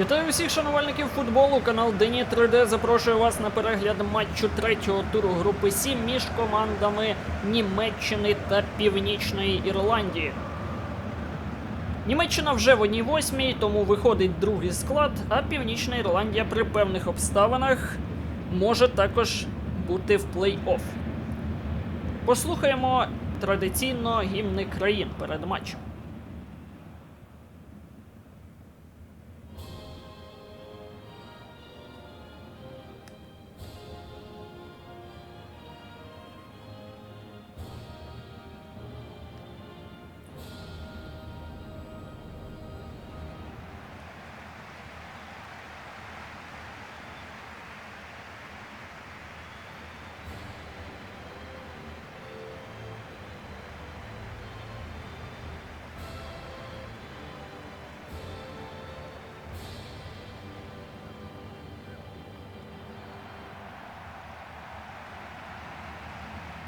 Вітаю всіх шанувальників футболу. Канал Дені 3D запрошує вас на перегляд матчу третього туру групи 7 між командами Німеччини та Північної Ірландії. Німеччина вже в одній восьмій, тому виходить другий склад, а Північна Ірландія при певних обставинах може також бути в плей-офф. Послухаємо традиційно гімни країн перед матчем.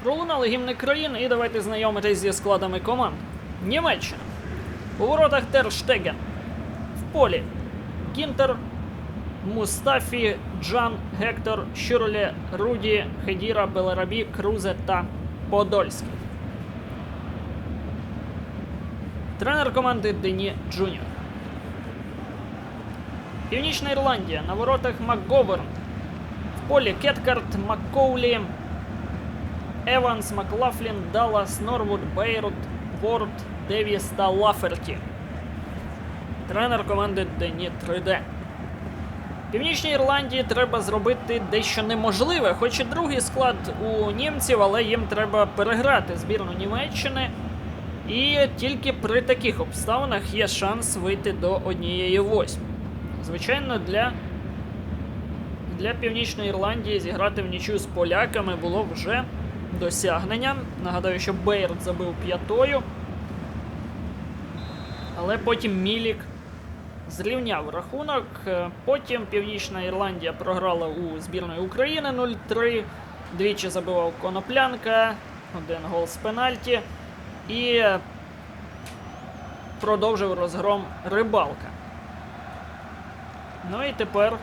Пролунали гімни країн і давайте знайомитись зі складами команд. Німеччина. У воротах Тер Штеген. В полі Гінтер, Мустафі, Джан, Гектор, Щурлі, Руді, Хедіра, Беларабі, Крузе та Подольський. Тренер команди Дені Джуніор. Північна Ірландія. На воротах МакГоверн. В полі Кеткарт, Маккоулі, Еванс, Маклафлін, Даллас, Норвуд, Бейрут, Ворд, Девіс та Лаферті. Тренер команди Дені 3D. Північній Ірландії треба зробити дещо неможливе, хоч і другий склад у німців, але їм треба переграти збірну Німеччини. І тільки при таких обставинах є шанс вийти до однієї восьми. Звичайно, для для Північної Ірландії зіграти в нічю з поляками було вже досягненням. Нагадаю, що Бейрд забив п'ятою. Але потім Мілік зрівняв рахунок. Потім Північна Ірландія програла у збірної України 0-3. Двічі забивав Коноплянка, один гол з пенальті. І продовжив розгром рибалка. Ну і тепер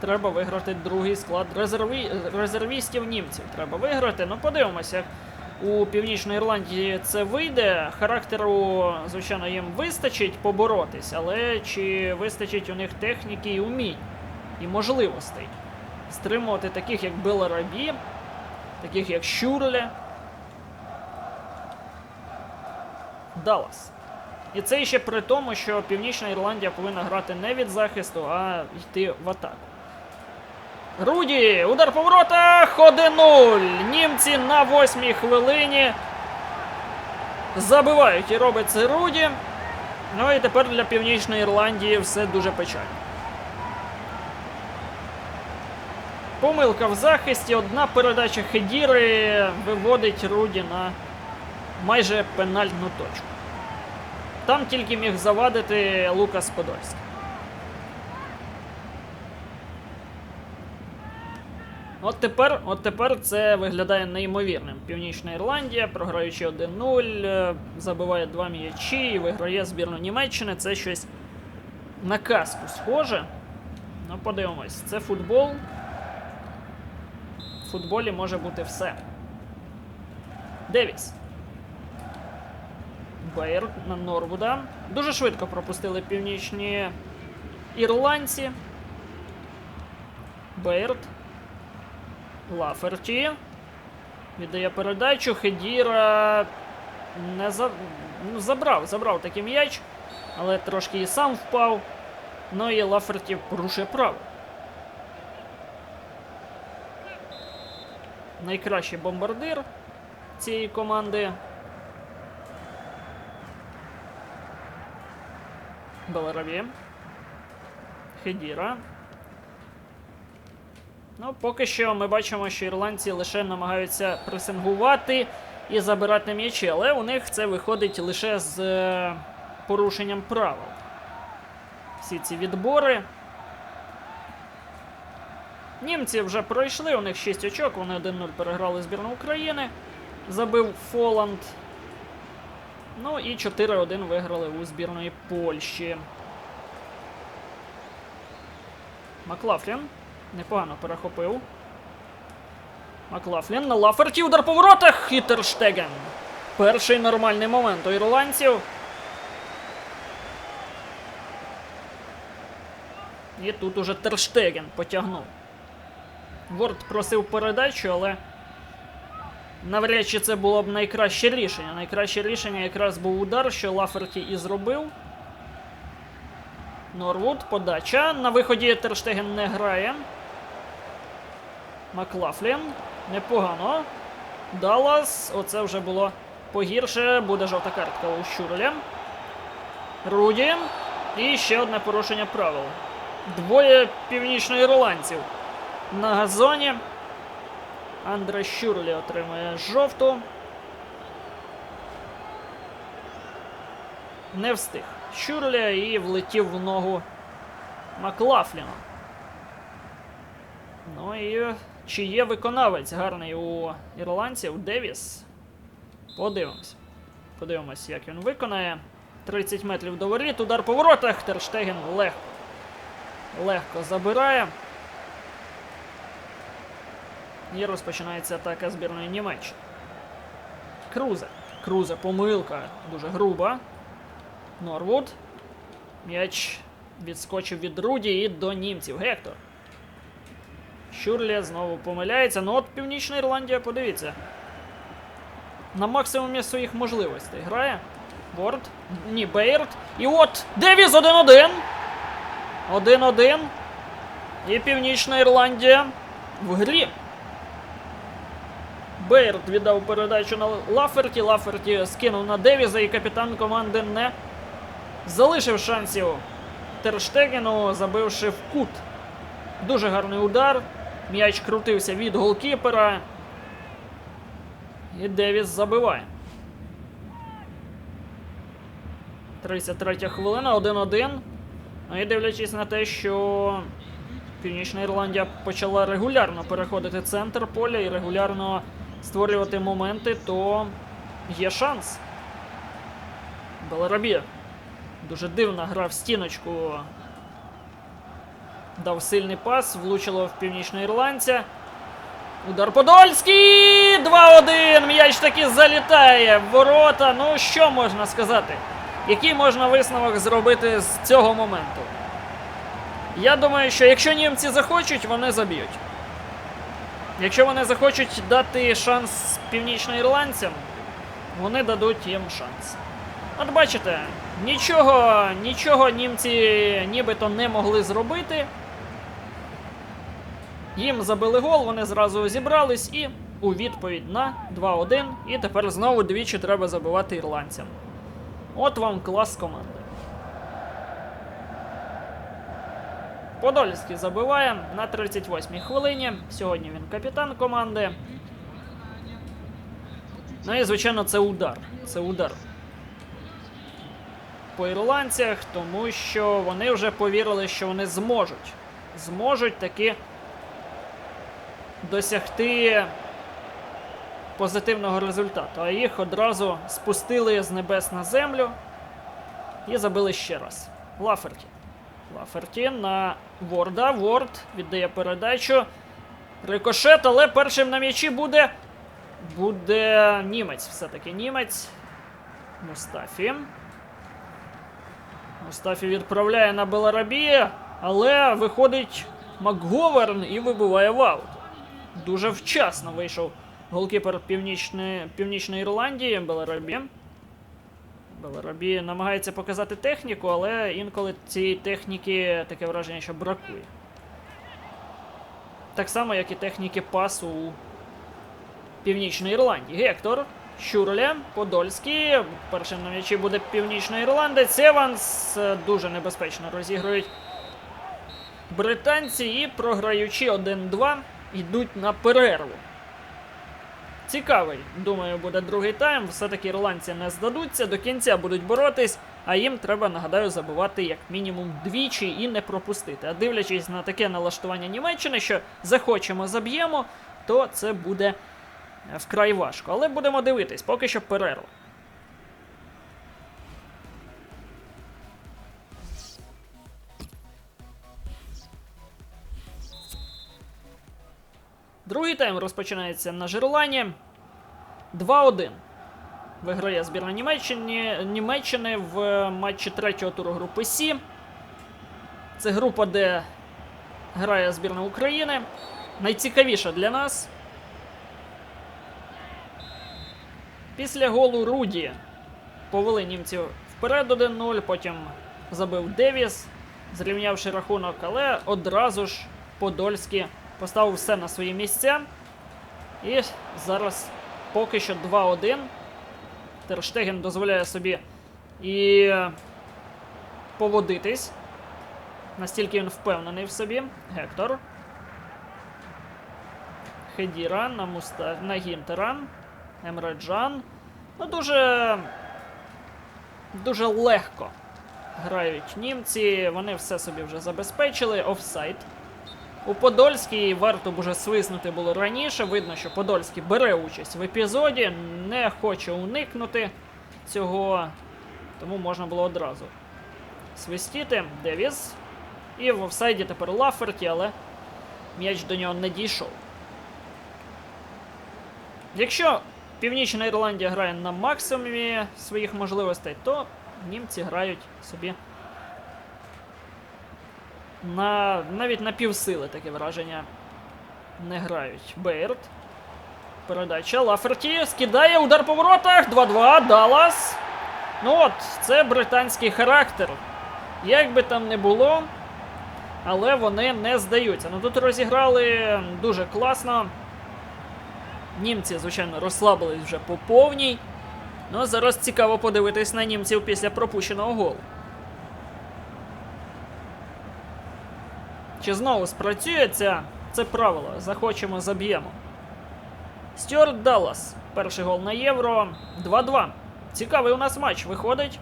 треба виграти другий склад резерві... резервістів німців. Треба виграти. Ну, подивимося, як у Північної Ірландії це вийде. Характеру, звичайно, їм вистачить поборотись, але чи вистачить у них техніки і умінь і можливостей стримувати таких, як Беларабі, таких як Щурле, Даллас. І це ще при тому, що Північна Ірландія повинна грати не від захисту, а йти в атаку. Руді! Удар по воротах! 1-0! Німці на восьмій хвилині забивають і робить це Руді. Ну і тепер для Північної Ірландії все дуже печально. Помилка в захисті, одна передача Хедіри виводить Руді на майже пенальтну точку. Там тільки міг завадити Лукас Подольський. От тепер, от тепер це виглядає неймовірним. Північна Ірландія, програючи 1-0, е, забиває два м'ячі і виграє збірну Німеччини. Це щось на казку схоже. Ну, подивимось, це футбол. В футболі може бути все. Девіс. Бейр на Норвуда. Дуже швидко пропустили північні ірландці. Бейрд. Лаферті. Віддає передачу. Хедіра не за... ну, забрав, забрав такий м'яч, але трошки і сам впав. Ну і Лаферті порушує право. Найкращий бомбардир цієї команди. Белараві. Хедіра. Ну, поки що ми бачимо, що ірландці лише намагаються пресингувати і забирати м'ячі, але у них це виходить лише з е, порушенням правил. Всі ці відбори. Німці вже пройшли, у них 6 очок, вони 1-0 переграли збірну України. Забив Фоланд. Ну і 4-1 виграли у збірної Польщі. Маклафлін. Непогано перехопив. Маклафлін на Лаферті удар по воротах і Терштеген. Перший нормальний момент у ірландців. І тут уже Терштеген потягнув. Ворд просив передачу, але навряд чи це було б найкраще рішення. Найкраще рішення якраз був удар, що Лаферті і зробив. Норвуд, подача. На виході Терштеген не грає. Маклафлін. Непогано. Даллас. Оце вже було погірше. Буде жовта картка у Щуреля. Руді. І ще одне порушення правил. Двоє північноірландців на газоні. Андре Щурлі отримує жовту. Не встиг. Щурля і влетів в ногу Маклафліна. Ну і чи є виконавець гарний у ірландців Девіс? Подивимось. Подивимось, як він виконає. 30 метрів до воріт, удар по воротах. Терштеген легко. Легко забирає. І розпочинається атака збірної Німеччини. Крузе. Крузе, помилка. Дуже груба. Норвуд. М'яч відскочив від Руді і до німців. Гектор. Щурлі знову помиляється. Ну от Північна Ірландія, подивіться. На максимумі своїх можливостей грає. Ворд. Ні, Бейрт. І от Девіс 1-1. 1-1. І Північна Ірландія в грі. Бейрт віддав передачу на Лаферті. Лаферті скинув на Девіза, і капітан команди не залишив шансів Терштегену, забивши в кут. Дуже гарний удар. М'яч крутився від голкіпера. І Девіс забиває. 33 хвилина, 1-1. Ну і дивлячись на те, що Північна Ірландія почала регулярно переходити центр поля і регулярно створювати моменти, то є шанс. Беларабія. Дуже дивна гра в стіночку. Дав сильний пас, влучило в північноірландця. Удар Подольський! 2-1! М'яч таки залітає в ворота. Ну, що можна сказати? Який можна висновок зробити з цього моменту? Я думаю, що якщо німці захочуть, вони заб'ють. Якщо вони захочуть дати шанс північноірландцям, вони дадуть їм шанс. От бачите, нічого, нічого німці нібито не могли зробити. Їм забили гол, вони зразу зібрались і у відповідь на 2-1. І тепер знову двічі треба забивати ірландцям. От вам клас команди. Подольський забиває на 38-й хвилині. Сьогодні він капітан команди. Ну і, звичайно, це удар. Це удар по ірландцях, тому що вони вже повірили, що вони зможуть. Зможуть таки досягти позитивного результату. А їх одразу спустили з небес на землю і забили ще раз. Лаферті. Лаферті на Ворда. Ворд віддає передачу. Рикошет, але першим на м'ячі буде. Буде німець. Все-таки німець. Мустафі. Мустафі відправляє на Беларабі, але виходить Макговерн і вибиває в аут. Дуже вчасно вийшов голкіпер Північної, Північної Ірландії Беларабі. Беларабі намагається показати техніку, але інколи цієї техніки таке враження, що бракує. Так само, як і техніки пасу у Північної Ірландії. Гектор. Щурля, Подольський. Першим на м'ячі буде північний ірландець. Еванс дуже небезпечно розігрують британці і програючи 1-2, йдуть на перерву. Цікавий, думаю, буде другий тайм. Все-таки ірландці не здадуться, до кінця будуть боротись, а їм треба, нагадаю, забивати як мінімум двічі і не пропустити. А дивлячись на таке налаштування Німеччини, що захочемо, заб'ємо, то це буде вкрай важко. Але будемо дивитись, поки що перерва. Другий тайм розпочинається на жерлані. 2-1. Виграє збірна Німеччини, Німеччини в матчі третього туру групи Сі. Це група, де грає збірна України. Найцікавіша для нас. Після голу Руді повели німців вперед 1-0, потім забив Девіс, зрівнявши рахунок, але одразу ж Подольський поставив все на свої місця. І зараз поки що 2-1. Терштеген дозволяє собі і поводитись. Настільки він впевнений в собі. Гектор. Хедіра на Муста... на Гінтера. Емреджан. Ну, дуже. Дуже легко грають німці. Вони все собі вже забезпечили. Офсайд. У Подольській варто б уже свиснути було раніше. Видно, що Подольський бере участь в епізоді, не хоче уникнути цього. Тому можна було одразу свистіти. Девіс. І в офсайді тепер Лаферті, але м'яч до нього не дійшов. Якщо Північна Ірландія грає на максимумі своїх можливостей, то німці грають собі на навіть на півсили таке враження не грають. Бейрт. Передача Лаферті скидає удар по воротах. 2-2. Даллас. Ну от, це британський характер. Як би там не було, але вони не здаються. Ну тут розіграли дуже класно. Німці, звичайно, розслабились вже по повній. Ну зараз цікаво подивитись на німців після пропущеного голу. Чи знову спрацює ця, це правило? Захочемо, заб'ємо. Стюарт Даллас. Перший гол на євро. 2-2. Цікавий у нас матч виходить.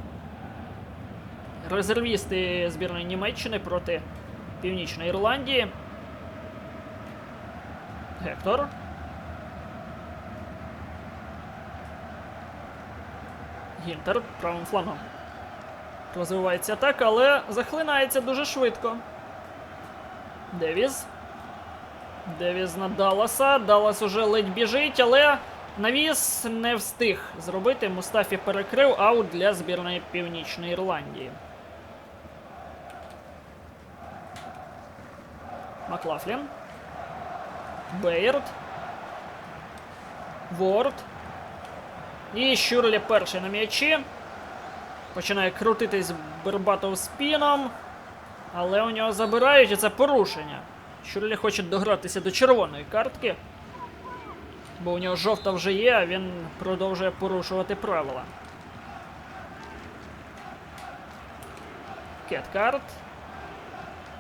Резервісти збірної Німеччини проти Північної Ірландії. Гектор. Гінтер правим флангом. Розвивається так, але захлинається дуже швидко. Девіз. Девіз на Далласа. Даллас уже ледь біжить, але навіс не встиг зробити. Мустафі перекрив аут для збірної Північної Ірландії. Маклафлін. Бейерд. Ворд. І Щурлі перший на м'ячі. Починає крутитись Бербатов спіном. Але у нього забирають і це порушення. Щурлі хоче догратися до червоної картки. Бо у нього жовта вже є, а він продовжує порушувати правила. Кеткарт.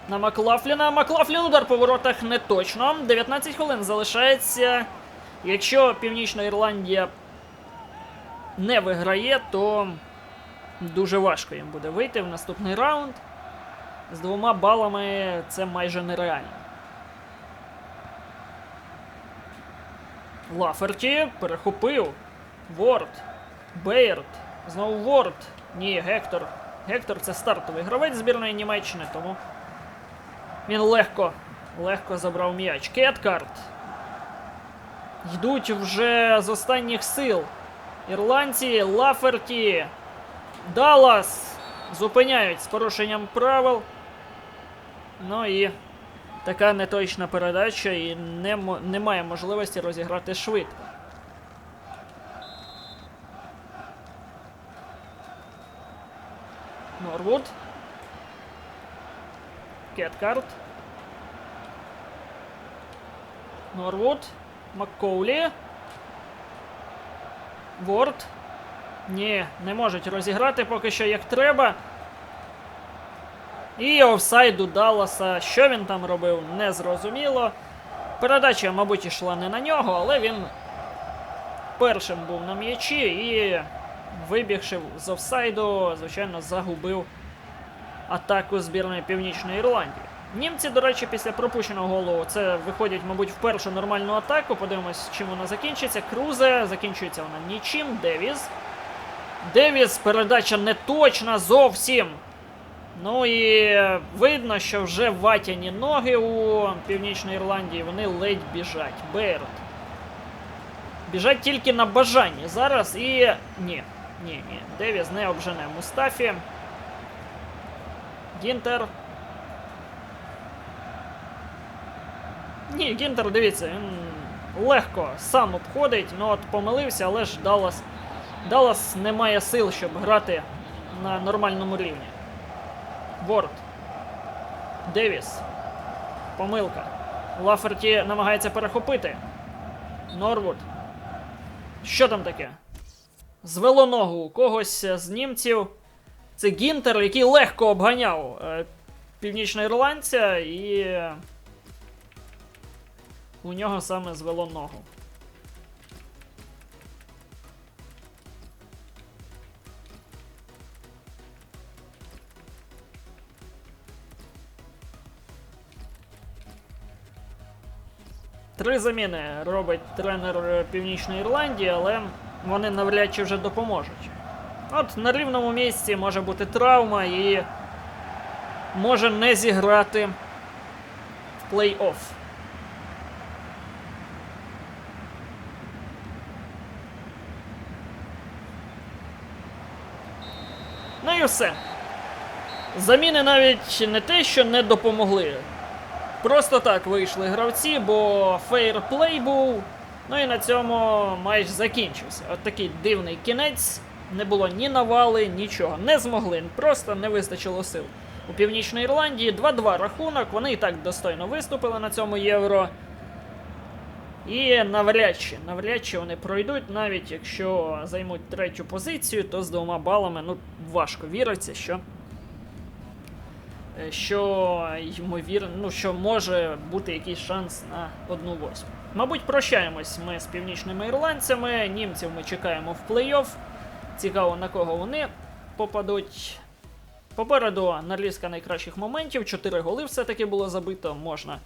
На Маклафліна. Маклафлін удар по воротах не точно. 19 хвилин залишається. Якщо Північна Ірландія не виграє, то дуже важко їм буде вийти в наступний раунд. З двома балами це майже нереально. Лаферті перехопив. Ворд. Бейрд. Знову Ворд. Ні, Гектор. Гектор це стартовий гравець збірної Німеччини, тому він легко, легко забрав м'яч. Кеткарт. Йдуть вже з останніх сил. Ірландці, Лаферті, Даллас зупиняють з порушенням правил. Ну і така неточна передача, і не, немає можливості розіграти швидко. Норвуд. Кеткарт. Норвуд. Маккоулі. Ворд. Ні, не можуть розіграти поки що як треба. І офсайд у Далласа. Що він там робив, не зрозуміло. Передача, мабуть, йшла не на нього, але він першим був на м'ячі і, вибігши з офсайду, звичайно, загубив атаку збірної Північної Ірландії. Німці, до речі, після пропущеного голу це виходять, мабуть, в першу нормальну атаку. Подивимось, чим вона закінчиться. Крузе закінчується вона нічим. Девіз. Девіз, передача не точна зовсім. Ну і видно, що вже ватяні ноги у Північній Ірландії, вони ледь біжать. Бейрут. Біжать тільки на бажанні зараз і. Ні. Ні, ні. Девіс не обжене Мустафі. Гінтер. Ні, Гінтер, дивіться, він легко сам обходить, ну от помилився, але ж Даллас. Даллас не має сил, щоб грати на нормальному рівні. Ворд. Девіс. Помилка. Лаферті намагається перехопити. Норвуд. Що там таке? Звело ногу у когось з німців. Це Гінтер, який легко обганяв е, північноірландця, і у нього саме звело ногу. Три заміни робить тренер Північної Ірландії, але вони навряд чи вже допоможуть. От на рівному місці може бути травма і може не зіграти в плей-офф. Ну і все. Заміни навіть не те, що не допомогли. Просто так вийшли гравці, бо фейрплей був. Ну і на цьому матч закінчився. От такий дивний кінець. Не було ні навали, нічого. Не змогли, просто не вистачило сил. У Північній Ірландії 2-2 рахунок. Вони і так достойно виступили на цьому євро. І навряд чи, навряд чи вони пройдуть, навіть якщо займуть третю позицію, то з двома балами ну, важко віриться, що що ймовірно, ну що може бути якийсь шанс на одну восьму. Мабуть, прощаємось ми з північними ірландцями. Німців ми чекаємо в плей-офф. Цікаво, на кого вони попадуть. Попереду нарізка найкращих моментів. Чотири голи все-таки було забито. Можна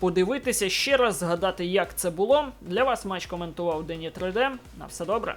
подивитися ще раз, згадати, як це було. Для вас матч коментував Дені 3D. На все добре.